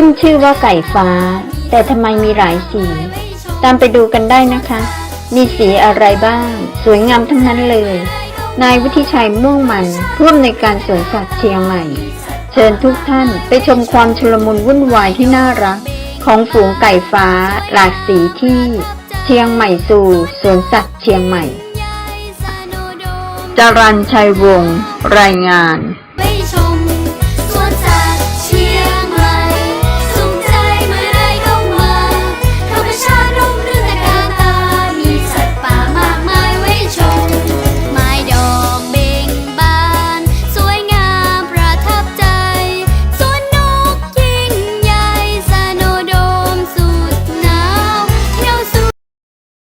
ขึ้นชื่อว่าไก่ฟ้า แต่ทำไมมีหลายสี ตามไปดูกันได้นะคะ มีสีอะไรบ้าง สวยงามทั้งนั้นเลย นายวุฒิชัยม่วงมันผู้อำนวยการสวนสัตว์เชียงใหม่ เชิญทุกท่านไปชมความชุลมุนวุ่นวายที่น่ารัก ของฝูงไก่ฟ้า หลากสีที่ เชียงใหม่สู่สวนสัตว์เชียงใหม่จรันชัยวงศ์รายงานไปชม